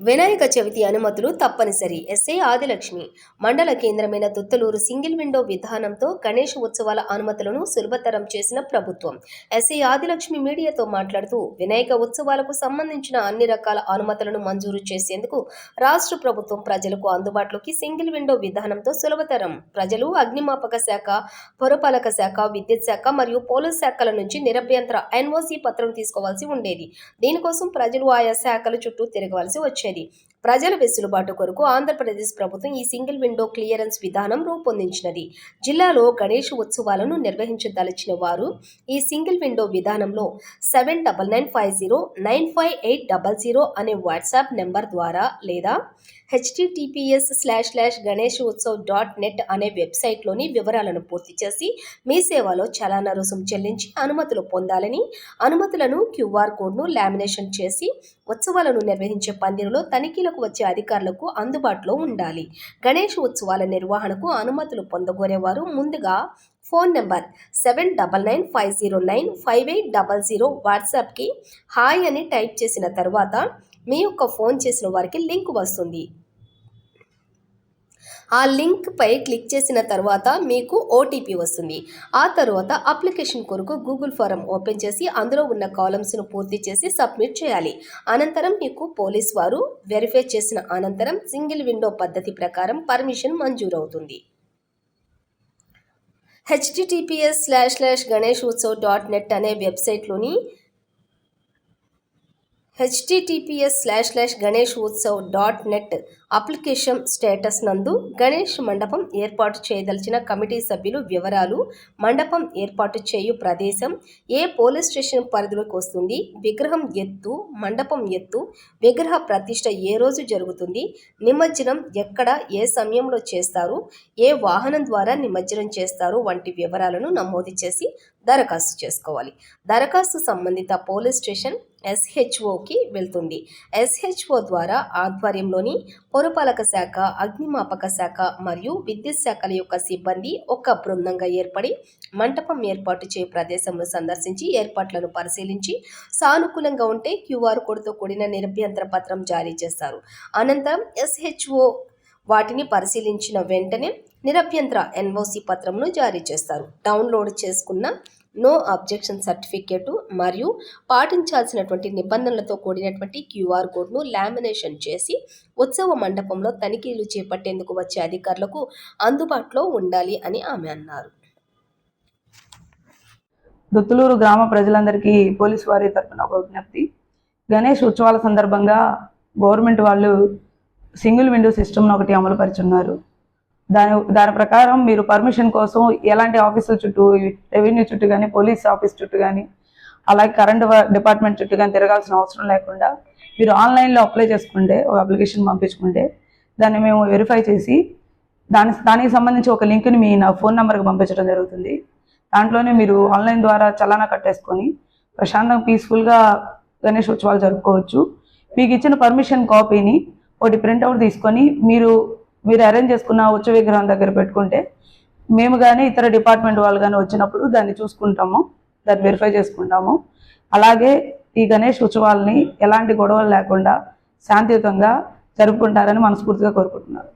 వినాయక చవితి అనుమతులు తప్పనిసరి. S A Adilakshmi. మండల కేంద్రమైన దుత్తలూరు సింగిల్ విండో విధానంతో గణేష్ ఉత్సవాల అనుమతులను సులభతరం చేసిన ప్రభుత్వం. ఎస్ఏ ఆదిలక్ష్మి మీడియాతో మాట్లాడుతూ వినాయక ఉత్సవాలకు సంబంధించిన అన్ని రకాల అనుమతులను మంజూరు చేసేందుకు రాష్ట్ర ప్రభుత్వం ప్రజలకు అందుబాటులోకి సింగిల్ విండో విధానంతో సులభతరం. ప్రజలు అగ్నిమాపక శాఖ పురపాలక శాఖ విద్యుత్ శాఖ మరియు పోలీస్ శాఖల నుంచి నిరభ్యంతర ఎన్ఓసి పత్రం తీసుకోవాల్సి ఉండేది. దీనికోసం ప్రజలు ఆయా శాఖల చుట్టూ తిరగవలసి వచ్చేది. ప్రజల వెసులుబాటు కొరకు ఆంధ్రప్రదేశ్ ప్రభుత్వం ఈ సింగిల్ విండో క్లియరెన్స్ విధానం రూపొందించినది. జిల్లాలో గణేష్ ఉత్సవాలను నిర్వహించదలిచిన వారు ఈ సింగిల్ విండో విధానంలో seven double nine five zero nine five eight double zero అనే వాట్సాప్ నెంబర్ ద్వారా లేదా H T T P S slash slash Ganesh Utsav dot net అనే వెబ్సైట్లోని వివరాలను పూర్తి చేసి మీ సేవలో చలానా రుసుం చెల్లించి అనుమతులు పొందాలని అనుమతులను క్యూఆర్ కోడ్ను లామినేషన్ చేసి ఉత్సవాలను నిర్వహించే పందిరిలో తనిఖీలకు వచ్చే అధికారులకు అందుబాటులో ఉండాలి. గణేష్ ఉత్సవాల నిర్వహణకు అనుమతులు పొందగోరేవారు ముందుగా phone number seven double nine five zero nine five eight double zero వాట్సాప్కి హాయ్ అని టైప్ చేసిన తర్వాత మీ యొక్క ఫోన్ చేసిన వారికి లింక్ వస్తుంది. ఆ లింక్పై క్లిక్ చేసిన తర్వాత మీకు ఓటీపీ వస్తుంది. ఆ తర్వాత అప్లికేషన్ కొరకు గూగుల్ ఫారం ఓపెన్ చేసి అందులో ఉన్న కాలమ్స్ను పూర్తి చేసి సబ్మిట్ చేయాలి. అనంతరం మీకు పోలీస్ వారు వెరిఫై చేసిన అనంతరం సింగిల్ విండో పద్ధతి ప్రకారం permission మంజూరవుతుంది. H T T P S slash slash Ganesh Utsav dot net అనే వెబ్సైట్లోని H T T P S slash slash Ganesh Utsav dot net application status నందు గణేష్ మండపం ఏర్పాటు చేయదలిచిన కమిటీ సభ్యులు వివరాలు మండపం ఏర్పాటు చేయు ప్రదేశం ఏ పోలీస్ స్టేషన్ పరిధిలోకి వస్తుంది విగ్రహం ఎత్తు మండపం ఎత్తు విగ్రహ ప్రతిష్ట ఏ రోజు జరుగుతుంది నిమజ్జనం ఎక్కడ ఏ సమయంలో చేస్తారు ఏ వాహనం ద్వారా నిమజ్జనం చేస్తారు వంటి వివరాలను నమోదు చేసి దరఖాస్తు చేసుకోవాలి. దరఖాస్తు సంబంధిత పోలీస్ స్టేషన్ ఎస్హెచ్ఓకి వెళ్తుంది. ఎస్హెచ్ఓ ద్వారా ఆధ్వర్యంలోని పురపాలక శాఖ అగ్నిమాపక శాఖ మరియు విద్యుత్ శాఖల యొక్క సిబ్బంది ఒక బృందంగా ఏర్పడి మంటపం ఏర్పాటు చేయ ప్రదేశంలో సందర్శించి ఏర్పాట్లను పరిశీలించి సానుకూలంగా ఉంటే క్యూఆర్ కోడ్తో కూడిన నిరభ్యంతర పత్రం జారీ చేస్తారు. అనంతరం ఎస్హెచ్ఓ వాటిని పరిశీలించిన వెంటనే నిరభ్యంతర ఎన్ఓసి పత్రంను జారీ చేస్తారు. డౌన్లోడ్ చేసుకున్న నో అబ్జెక్షన్ సర్టిఫికేటు మరియు పాటించాల్సినటువంటి నిబంధనలతో కూడినటువంటి క్యూఆర్ కోడ్ను లామినేషన్ చేసి ఉత్సవ మండపంలో తనిఖీలు చేపట్టేందుకు వచ్చే అధికారులకు అందుబాటులో ఉండాలి అని ఆమె అన్నారు. దుత్తులూరు గ్రామ ప్రజలందరికీ పోలీసు వారి తరఫున ఒక విజ్ఞప్తి. గణేష్ ఉత్సవాల సందర్భంగా గవర్నమెంట్ వాళ్ళు సింగిల్ విండో సిస్టమ్ను ఒకటి అమలుపరుచున్నారు. దాని దాని ప్రకారం మీరు పర్మిషన్ కోసం ఎలాంటి ఆఫీసుల చుట్టూ రెవెన్యూ చుట్టూ కానీ పోలీస్ ఆఫీస్ చుట్టూ కానీ అలాగే కరెంట్ డిపార్ట్మెంట్ చుట్టూ కానీ తిరగాల్సిన అవసరం లేకుండా మీరు ఆన్లైన్లో అప్లై చేసుకుంటే ఒక అప్లికేషన్ పంపించుకుంటే దాన్ని మేము వెరిఫై చేసి దాని దానికి సంబంధించి ఒక లింక్ని మీ నా ఫోన్ నెంబర్కి పంపించడం జరుగుతుంది. దాంట్లోనే మీరు ఆన్లైన్ ద్వారా చలానా కట్టేసుకొని ప్రశాంతంగా పీస్ఫుల్గా గణేష్ ఉత్సవాలు జరుపుకోవచ్చు. మీకు ఇచ్చిన పర్మిషన్ కాపీని ఒకటి ప్రింట్అవుట్ తీసుకొని మీరు మీరు అరేంజ్ చేసుకున్న ఉచ్చ విగ్రహం దగ్గర పెట్టుకుంటే మేము కానీ ఇతర డిపార్ట్మెంట్ వాళ్ళు కానీ వచ్చినప్పుడు దాన్ని చూసుకుంటాము దాన్ని వెరిఫై చేసుకుంటాము. అలాగే ఈ గణేష్ ఉత్సవాలని ఎలాంటి గొడవలు లేకుండా శాంతియుతంగా జరుపుకుంటారని మనస్ఫూర్తిగా కోరుకుంటున్నారు